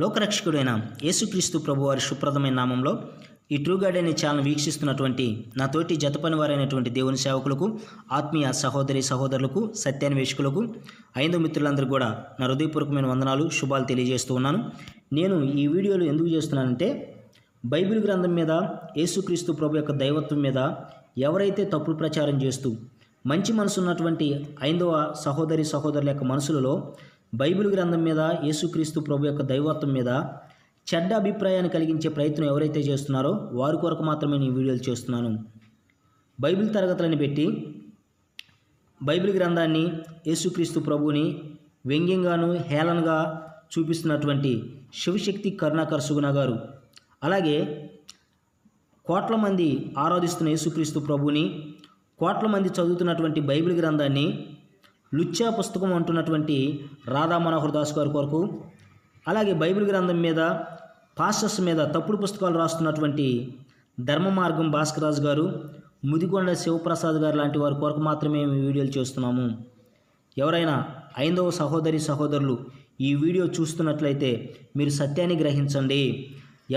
లోకరక్షకుడైన యేసుక్రీస్తు ప్రభు వారి శుప్రదమైన నామంలో ఈ ట్రూ గైడ్ అనే ఛానల్ వీక్షిస్తున్నటువంటి నా తోటి జతపని వారైనటువంటి దేవుని సేవకులకు ఆత్మీయ సహోదరి సహోదరులకు సత్యాన్వేషకులకు ఐదో మిత్రులందరూ కూడా నా హృదయపూర్వకమైన వందనాలు శుభాలు తెలియజేస్తూ ఉన్నాను. నేను ఈ వీడియోలు ఎందుకు చేస్తున్నానంటే బైబిల్ గ్రంథం మీద యేసుక్రీస్తు ప్రభు యొక్క దైవత్వం మీద ఎవరైతే తప్పుడు ప్రచారం చేస్తూ మంచి మనసు ఉన్నటువంటి ఐందవ సహోదరి సహోదరుల యొక్క మనసులలో బైబిల్ గ్రంథం మీద యేసుక్రీస్తు ప్రభు యొక్క దైవత్వం మీద చెడ్డ అభిప్రాయాన్ని కలిగించే ప్రయత్నం ఎవరైతే చేస్తున్నారో వారి కొరకు మాత్రమే నేను వీడియోలు చేస్తున్నాను. బైబిల్ తరగతులను పెట్టి బైబిల్ గ్రంథాన్ని యేసుక్రీస్తు ప్రభువుని వ్యంగ్యంగాను హేళనగా చూపిస్తున్నటువంటి శివశక్తి కరుణాకర్ సుగుణ గారు. అలాగే కోట్ల మంది ఆరాధిస్తున్న యేసుక్రీస్తు ప్రభుని కోట్ల మంది చదువుతున్నటువంటి బైబిల్ గ్రంథాన్ని లుచ్చా పుస్తకం అంటున్నటువంటి రాధా మనోహర్ దాస్ గారి కొరకు అలాగే బైబిల్ గ్రంథం మీద పాస్టర్స్ మీద తప్పుడు పుస్తకాలు రాస్తున్నటువంటి ధర్మ మార్గం భాస్కరాజు గారు ముదిగొండ శివప్రసాద్ గారు లాంటి వారి కొరకు మాత్రమే మేము వీడియోలు చేస్తున్నాము. ఎవరైనా ఐదవ సహోదరి సహోదరులు ఈ వీడియో చూస్తున్నట్లయితే మీరు సత్యాన్ని గ్రహించండి.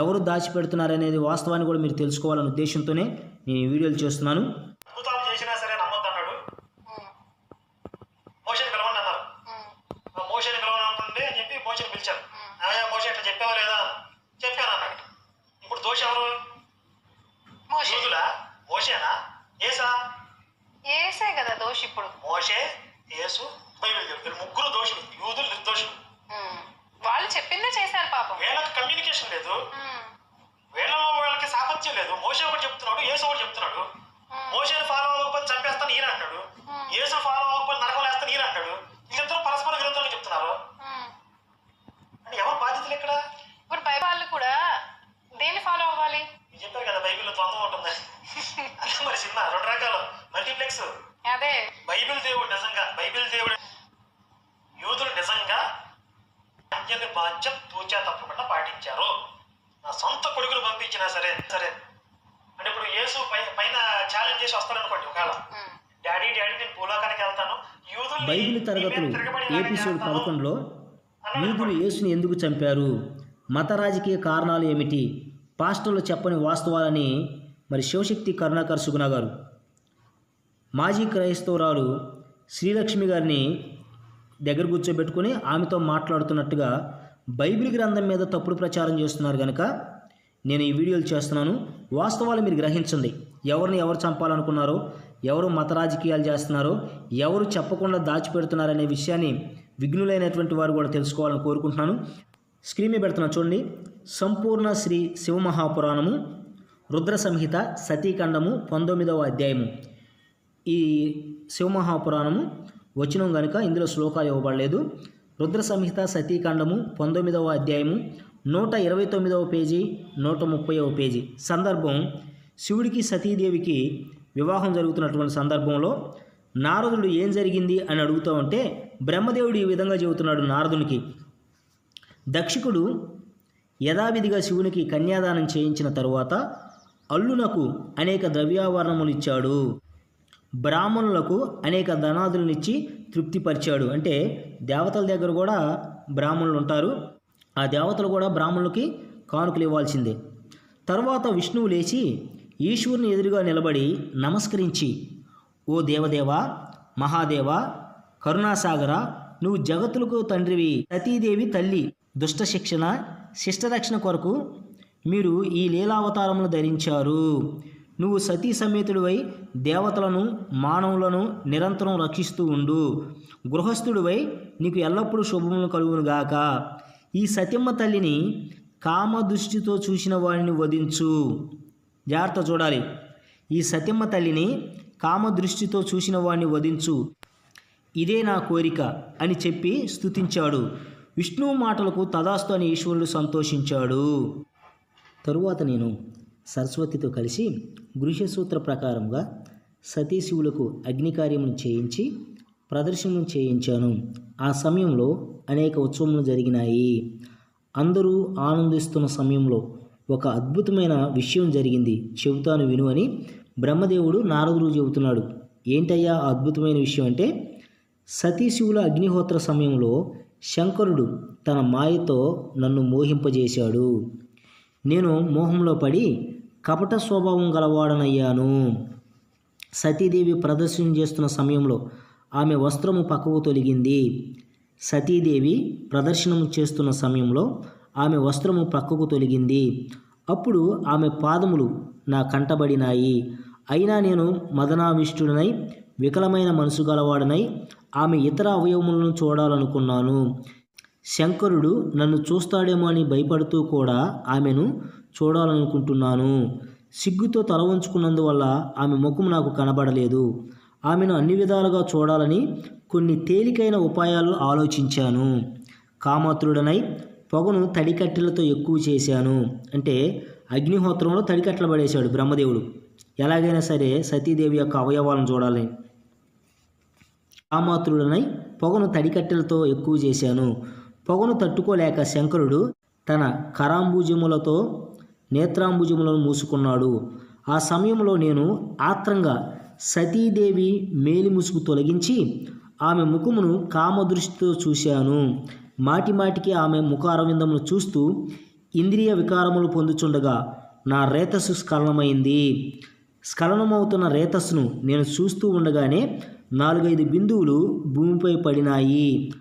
ఎవరు దాచిపెడుతున్నారనేది వాస్తవాన్ని కూడా మీరు తెలుసుకోవాలనే ఉద్దేశంతోనే నేను ఈ వీడియోలు చేస్తున్నాను అద్భుతాలు చేసినా సరే నమ్మొద్దు అన్నాడు మోషన్ పిలవండి అన్నారు ఆ మోషన్ పిలవనంటుండే అని చెప్పి మోషన్ పిలిచారు ఆయా మోషన్ ఇట్లా చెప్పావా లేదా చెప్పాను అన్నాడు ఇప్పుడు దోష ఎవరు? యూదులా మోషేనా? ఏసా? ఏసే కదా దోషి ఇప్పుడు. మోషే యేసు బైబిల్ వీళ్ళు ముగ్గురు దోషులు యూదులు నిర్దోషులు. వాళ్ళు చెప్పిందే చేశారు పాపం. వీళ్ళకి కమ్యూనికేషన్ లేదు. వీళ్ళలో వాళ్ళకి సాపత్యం లేదు. మోసే ఒకటి చెప్తున్నాడు యేసు ఒకటి చెప్తున్నాడు. మోసేని ఫాలో అవ్వకపోతే చంపేస్తాను ఈయన అంటాడు. యేసు ఫాలో అవ్వకపోతే నరకం వేస్తాను ఈయన అంటాడు. వీళ్ళిద్దరూ పరస్పర విరుద్ధంగా చెప్తున్నారు. అంటే ఎవరు బాధ్యతలు ఇక్కడ ఇప్పుడు పై వాళ్ళు కూడా దేన్ని ఫాలో అవ్వాలి? చెప్పారు కదా బైబిల్లో ద్వంద్వం ఉంటుంది. అదే మరి సినిమా రెండు రకాలు. మల్టీప్లెక్స్. అదే. బైబిల్ దేవుడు నిజంగా బైబిల్ దేవుడు యూదులు నిజంగా ఆజ్ఞని బాధ్యత తూచా తప్పకుండా పాటించారు. నా సొంత కొడుకులు పంపించినా సరే సరే. అంటే ఇప్పుడు యేసు పై పైన ఛాలెంజ్ చేసి వస్తాడు అనుకోండి ఒకవేళ. డాడీ డాడీ నేను భూలోకానికి వెళ్తాను. యూదులు బైబిల్ తరగతులు ఎపిసోడ్ పదకొండులో యూదులు యేసుని ఎందుకు చంపారు? మత రాజకీయ కారణాలు ఏమిటి? పాస్టర్లు చెప్పని వాస్తవాలని మరి శివశక్తి కరుణాకర్ సుగుణ గారు. మాజీ క్రైస్తవురాలు శ్రీలక్ష్మి గారిని దగ్గర కూర్చోబెట్టుకుని ఆమెతో మాట్లాడుతున్నట్టుగా బైబిల్ గ్రంథం మీద తప్పుడు ప్రచారం చేస్తున్నారు కనుక నేను ఈ వీడియోలు చేస్తున్నాను. వాస్తవాలు మీరు గ్రహించండి. ఎవరిని ఎవరు చంపాలనుకున్నారో ఎవరు మత రాజకీయాలు చేస్తున్నారో ఎవరు చెప్పకుండా దాచిపెడుతున్నారనే విషయాన్ని విఘ్నులైనటువంటి వారు కూడా తెలుసుకోవాలని కోరుకుంటున్నాను. స్క్రీన్ మీద పెడుతున్నా చూడండి. సంపూర్ణ శ్రీ శివమహాపురాణము రుద్ర సంహిత సతీఖండము పంతొమ్మిదవ అధ్యాయము. ఈ శివమహాపురాణము వచనం కనుక ఇందులో శ్లోకాలు ఇవ్వబడలేదు. రుద్ర సంహిత సతీఖండము పంతొమ్మిదవ అధ్యాయము నూట ఇరవై తొమ్మిదవ పేజీ నూట ముప్పైవ పేజీ సందర్భం. శివుడికి సతీదేవికి వివాహం జరుగుతున్నటువంటి సందర్భంలో నారదుడు ఏం జరిగింది అని అడుగుతూ ఉంటే బ్రహ్మదేవుడు ఈ విధంగా చెబుతున్నాడు నారదునికి. దక్షికుడు యథావిధిగా శివునికి కన్యాదానం చేయించిన తరువాత అల్లునకు అనేక ద్రవ్యావరణములు ఇచ్చాడు బ్రాహ్మణులకు అనేక ధనాదులనిచ్చి తృప్తిపరిచాడు. అంటే దేవతల దగ్గర కూడా బ్రాహ్మణులు ఉంటారు ఆ దేవతలు కూడా బ్రాహ్మణులకి కానుకలు ఇవ్వాల్సిందే తర్వాత విష్ణువు లేచి ఈశ్వరుని ఎదురుగా నిలబడి నమస్కరించి ఓ దేవదేవ మహాదేవ కరుణాసాగర నువ్వు జగత్తులకు తండ్రివి సతీదేవి తల్లి దుష్ట శిక్షణ శిష్టరక్షణ కొరకు మీరు ఈ లీలావతారములు ధరించారు. నువ్వు సతీ సమేతుడివై దేవతలను మానవులను నిరంతరం రక్షిస్తూ ఉండు. గృహస్థుడివై నీకు ఎల్లప్పుడూ శుభములు కలుగునుగాక ఈ సత్యమ్మ తల్లిని కామదృష్టితో చూసిన వాడిని వధించు. జాగ్రత్త చూడాలి. ఈ సత్యమ్మ తల్లిని కామదృష్టితో చూసిన వాడిని వధించు. ఇదే నా కోరిక అని చెప్పి స్తుతించాడు. విష్ణువు మాటలకు తదాస్తు అని ఈశ్వరుడు సంతోషించాడు. తరువాత నేను సరస్వతితో కలిసి గృహ్యసూత్ర ప్రకారంగా సతీశివులకు అగ్నికార్యమును చేయించి ప్రదర్శనలు చేయించాను. ఆ సమయంలో అనేక ఉత్సవములు జరిగినాయి. అందరూ ఆనందిస్తున్న సమయంలో ఒక అద్భుతమైన విషయం జరిగింది. చెబుతాను విను అని బ్రహ్మదేవుడు నారదుడు చెబుతున్నాడు. ఏంటయ్యా అద్భుతమైన విషయం అంటే సతీశివుల అగ్నిహోత్ర సమయంలో శంకరుడు తన మాయతో నన్ను మోహింపజేశాడు. నేను మోహంలో పడి కపట స్వభావం గలవాడనయ్యాను. సతీదేవి ప్రదర్శన చేస్తున్న సమయంలో ఆమె వస్త్రము పక్కకు తొలగింది. సతీదేవి ప్రదర్శనము చేస్తున్న సమయంలో ఆమె వస్త్రము పక్కకు తొలగింది. అప్పుడు ఆమె పాదములు నా కంటబడినాయి. అయినా నేను మదనావిష్టుడనై వికలమైన మనసు గలవాడనై ఆమె ఇతర అవయవములను చూడాలనుకున్నాను. శంకరుడు నన్ను చూస్తాడేమో అని భయపడుతూ కూడా ఆమెను చూడాలనుకుంటున్నాను. సిగ్గుతో తల ఉంచుకున్నందువల్ల ఆమె ముఖం నాకు కనబడలేదు. ఆమెను అన్ని విధాలుగా చూడాలని కొన్ని తేలికైన ఉపాయాలు ఆలోచించాను. కామాత్రుడనై పొగను తడికట్టెలతో ఎక్కువ చేశాను. అంటే అగ్నిహోత్రంలో తడికట్టలు పడేశాడు బ్రహ్మదేవుడు. ఎలాగైనా సరే సతీదేవి యొక్క అవయవాలను చూడాలని కామాతుడనై పొగను తడికట్టెలతో ఎక్కువ చేశాను. పొగను తట్టుకోలేక శంకరుడు తన కరాంబుజములతో నేత్రాంబుజములను మూసుకున్నాడు. ఆ సమయంలో నేను ఆత్రంగా సతీదేవి మేలిముసుగు తొలగించి ఆమె ముఖమును కామదృష్టితో చూశాను. మాటి మాటికి ఆమె ముఖారవిందమును చూస్తూ ఇంద్రియ వికారములు పొందుచుండగా నా రేతస్సు స్ఖలనమైంది. స్ఖలనమవుతున్న రేతస్సును నేను చూస్తూ ఉండగానే నాలుగైదు బిందువులు భూమిపై పడినాయి.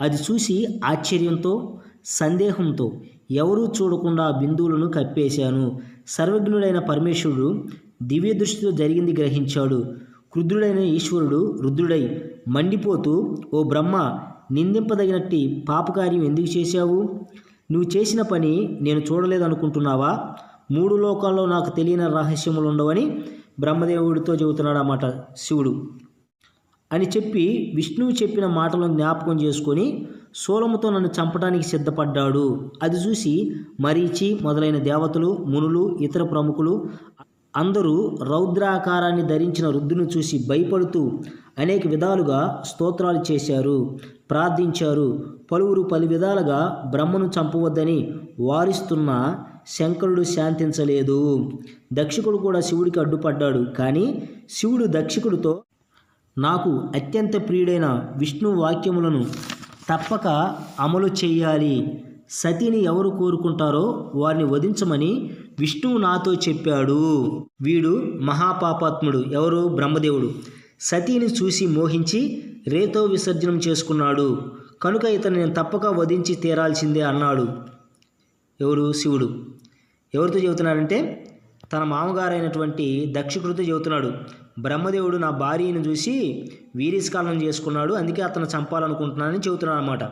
అది చూసి ఆశ్చర్యంతో సందేహంతో ఎవరూ చూడకుండా బిందువులను కప్పేశాను సర్వజ్ఞుడైన పరమేశ్వరుడు దివ్య దృష్టితో జరిగింది గ్రహించాడు. క్రుద్రుడైన ఈశ్వరుడు రుద్రుడై మండిపోతూ ఓ బ్రహ్మ నిందింపదగినట్టి పాపకార్యం ఎందుకు చేశావు? నువ్వు చేసిన పని నేను చూడలేదనుకుంటున్నావా? మూడు లోకాల్లో నాకు తెలియని రహస్యములు ఉండవని బ్రహ్మదేవుడితో చెబుతున్నాడు అన్నమాట శివుడు. అని చెప్పి విష్ణువు చెప్పిన మాటలను జ్ఞాపకం చేసుకొని శూలముతో నన్ను చంపడానికి సిద్ధపడ్డాడు. అది చూసి మరీచి మొదలైన దేవతలు మునులు ఇతర ప్రముఖులు అందరూ రౌద్రాకారాన్ని ధరించిన రుద్దును చూసి భయపడుతూ అనేక విధాలుగా స్తోత్రాలు చేశారు ప్రార్థించారు. పలువురు పలు విధాలుగా బ్రహ్మను చంపవద్దని వారిస్తున్న శంకరుడు శాంతించలేదు. దక్షికుడు కూడా శివుడికి అడ్డుపడ్డాడు. కానీ శివుడు దక్షికుడితో నాకు అత్యంత ప్రియుడైన విష్ణు వాక్యములను తప్పక అమలు చేయాలి. సతిని ఎవరు కోరుకుంటారో వారిని వధించమని విష్ణువు నాతో చెప్పాడు. వీడు మహాపాపాత్ముడు ఎవరు బ్రహ్మదేవుడు. సతీని చూసి మోహించి రేతో విసర్జనం చేసుకున్నాడు. కనుక ఇతను నేను తప్పక వధించి తీరాల్సిందే అన్నాడు. ఎవరు? శివుడు. ఎవరితో చెబుతున్నారంటే తన మామగారైనటువంటి దక్షికుడితో చెబుతున్నాడు బ్రహ్మదేవుడు నా భార్యను చూసి వీరిస్కాలం చేసుకున్నాడు అందుకే అతను చంపాలనుకుంటున్నానని చెబుతున్నాడు అనమాట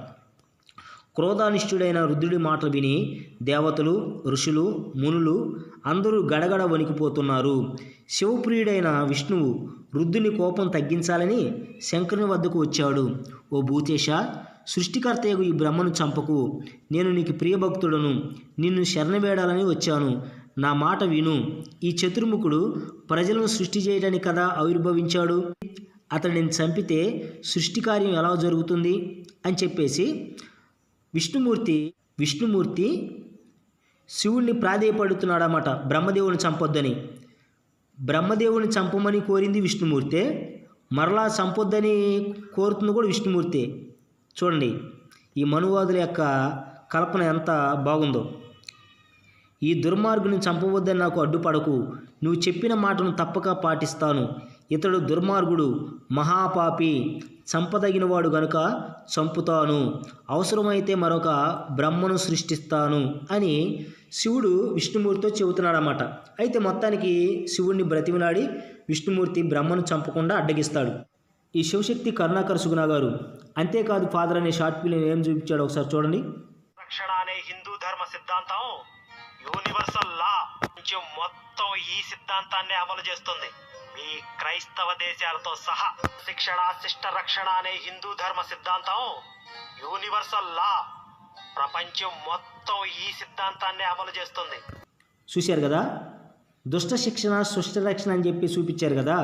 క్రోధానిష్ఠుడైన రుద్రుడి మాటలు విని దేవతలు ఋషులు మునులు అందరూ గడగడ వణికిపోతున్నారు. శివప్రియుడైన విష్ణువు రుద్రుని కోపం తగ్గించాలని శంకరుని వద్దకు వచ్చాడు. ఓ భూతేశ సృష్టికర్తయగు ఈ బ్రహ్మను చంపకు. నేను నీకు ప్రియభక్తుడను. నిన్ను శరణవేడాలని వచ్చాను. నా మాట విను. ఈ చతుర్ముఖుడు ప్రజలను సృష్టి చేయడానికి కదా ఆవిర్భవించాడు? అతడిని చంపితే సృష్టి కార్యం ఎలా జరుగుతుంది? అని చెప్పేసి విష్ణుమూర్తి విష్ణుమూర్తి శివుణ్ణి ప్రాధేయపడుతున్నాడన్నమాట. బ్రహ్మదేవుని చంపొద్దని. బ్రహ్మదేవుని చంపమని కోరింది విష్ణుమూర్తే. మరలా చంపొద్దని కోరుతుంది కూడా విష్ణుమూర్తి. చూడండి ఈ మనువాదుల యొక్క కల్పన ఎంత బాగుందో. ఈ దుర్మార్గుని చంపవద్దని నాకు అడ్డుపడకు. నువ్వు చెప్పిన మాటను తప్పక పాటిస్తాను. ఇతడు దుర్మార్గుడు మహాపాపి చంపదగినవాడు గనుక చంపుతాను. అవసరమైతే మరొక బ్రహ్మను సృష్టిస్తాను అని శివుడు విష్ణుమూర్తితో చెబుతున్నాడన్నమాట. అయితే మొత్తానికి శివుడిని బ్రతిమిలాడి విష్ణుమూర్తి బ్రహ్మను చంపకుండా అడ్డగిస్తాడు. ఈ శివశక్తి కరుణాకర్ సుగుణ గారు అంతేకాదు ఫాదర్ అనే షార్ట్ ఫిల్మ్ ఏం చూపించాడు ఒకసారి చూడండి. ప్రపంచం మొత్తం ఈ సిద్ధాంతాన్ని అమలు చేస్తుంది. మీ క్రైస్తవ దేశాలతో సహా శిక్షణ శిష్ట రక్షణ అనే హిందూ ధర్మ సిద్ధాంతం యూనివర్సల్ లా. ప్రపంచం మొత్తం ఈ సిద్ధాంతాన్ని అమలు చేస్తుంది. చూశారు కదా? దుష్ట శిక్షణ సుష్ట రక్షణ అని చెప్పి చూపించారు కదా?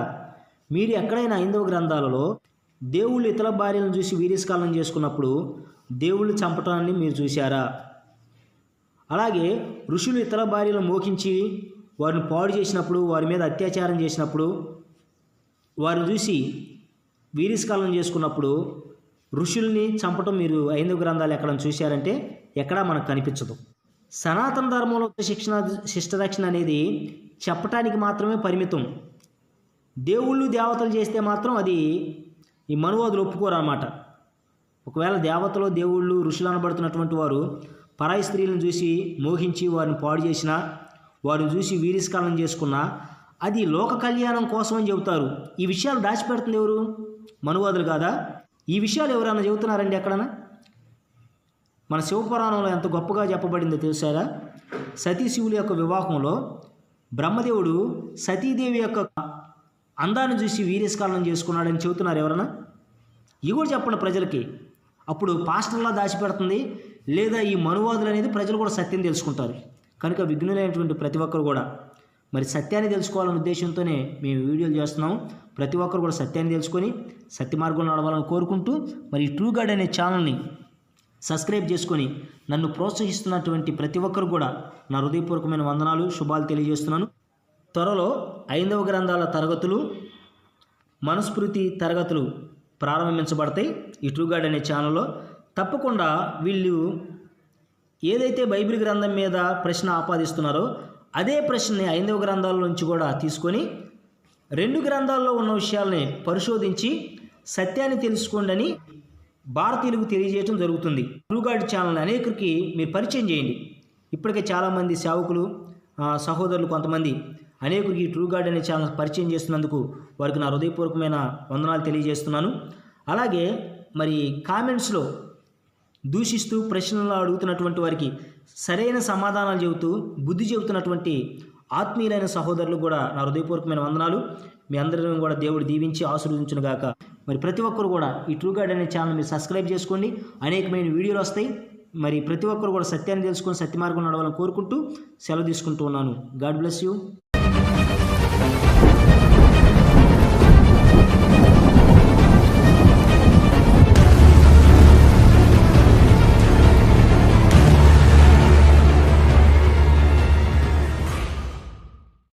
మీరు ఎక్కడైనా హిందూ గ్రంథాలలో దేవుళ్ళు ఇతర భార్యలను చూసి వీర్యస్కాలం చేసుకున్నప్పుడు దేవుళ్ళు చంపటాన్ని మీరు చూశారా? అలాగే ఋషులు ఇతర భార్యలను మోకించి వారిని పాడు చేసినప్పుడు వారి మీద అత్యాచారం చేసినప్పుడు వారిని చూసి వీరిస్కాలం చేసుకున్నప్పుడు ఋషుల్ని చంపటం మీరు ఐదు గ్రంథాలు ఎక్కడ చూశారంటే ఎక్కడా మనకు కనిపించదు. సనాతన ధర్మంలో శిక్షణ శిష్టరక్షణ అనేది చెప్పటానికి మాత్రమే పరిమితం. దేవుళ్ళు దేవతలు చేస్తే మాత్రం అది ఈ మనువాదులు ఒప్పుకోరు అన్నమాట ఒకవేళ దేవతలు దేవుళ్ళు ఋషులు అనబడుతున్నటువంటి వారు పరాయి స్త్రీలను చూసి మోహించి వారిని పాడు చేసిన వారిని చూసి వీరిస్కాలం చేసుకున్న అది లోక కళ్యాణం కోసం అని చెబుతారు. ఈ విషయాలు దాచిపెడుతుంది ఎవరు? మనువాదులు కాదా? ఈ విషయాలు ఎవరైనా చెబుతున్నారండి ఎక్కడన్నా? మన శివపురాణంలో ఎంత గొప్పగా చెప్పబడిందో తెలుసారా? సతీ శివుల యొక్క వివాహంలో బ్రహ్మదేవుడు సతీదేవి యొక్క అందాన్ని చూసి వీర్యస్కాలం చేసుకున్నాడని చెబుతున్నారు ఎవరన్నా? ఇవి కూడా చెప్పండి ప్రజలకి. అప్పుడు పాస్టర్లా దాచిపెడుతుంది. లేదా ఈ మనువాదులు అనేది ప్రజలు కూడా సత్యం తెలుసుకుంటారు. కనుక విఘ్నులైనటువంటి ప్రతి ఒక్కరు కూడా మరి సత్యాన్ని తెలుసుకోవాలనే ఉద్దేశంతోనే మేము వీడియోలు చేస్తున్నాం. ప్రతి ఒక్కరు కూడా సత్యాన్ని తెలుసుకొని సత్య మార్గంలో నడవాలని కోరుకుంటూ మరి ఈ ట్రూ గార్డ్ అనే ఛానల్ని సబ్స్క్రైబ్ చేసుకొని నన్ను ప్రోత్సహిస్తున్నటువంటి ప్రతి ఒక్కరు కూడా నా హృదయపూర్వకమైన వందనాలు శుభాలు తెలియజేస్తున్నాను. త్వరలో ఐదవ గ్రంథాల తరగతులు మనస్ఫృతి తరగతులు ప్రారంభించబడతాయి. ఈ ట్రూ గార్డ్ అనే ఛానల్లో తప్పకుండా వీళ్ళు ఏదైతే బైబిల్ గ్రంథం మీద ప్రశ్న ఆపాదిస్తున్నారో అదే ప్రశ్నని ఐదవ గ్రంథాల నుంచి కూడా తీసుకొని రెండు గ్రంథాల్లో ఉన్న విషయాల్ని పరిశోధించి సత్యాన్ని తెలుసుకోండి అని భారతీయులకు తెలియజేయడం జరుగుతుంది. ట్రూగార్డ్ ఛానల్ అనేకరికి మీరు పరిచయం చేయండి. ఇప్పటికే చాలామంది సేవకులు సహోదరులు కొంతమంది అనేకురికి ట్రూ గార్డ్ అనే ఛానల్ పరిచయం చేస్తున్నందుకు వారికి నా హృదయపూర్వకమైన వందనాలు తెలియజేస్తున్నాను. అలాగే మరి కామెంట్స్లో దూషిస్తూ ప్రశ్నలు అడుగుతున్నటువంటి వారికి సరైన సమాధానాలు చెబుతూ బుద్ధి చెబుతున్నటువంటి ఆత్మీయులైన సహోదరులు కూడా నా హృదయపూర్వకమైన వందనాలు. మీ అందరిని కూడా దేవుడు దీవించి ఆశీర్వదించును గాక. మరి ప్రతి ఒక్కరు కూడా ఈ ట్రూ గార్డ్ అనే ఛానల్ మీరు సబ్స్క్రైబ్ చేసుకోండి. అనేకమైన వీడియోలు వస్తాయి. మరి ప్రతి ఒక్కరు కూడా సత్యాన్ని తెలుసుకొని సత్య మార్గం నడవాలని కోరుకుంటూ సెలవు తీసుకుంటూ ఉన్నాను. God bless you.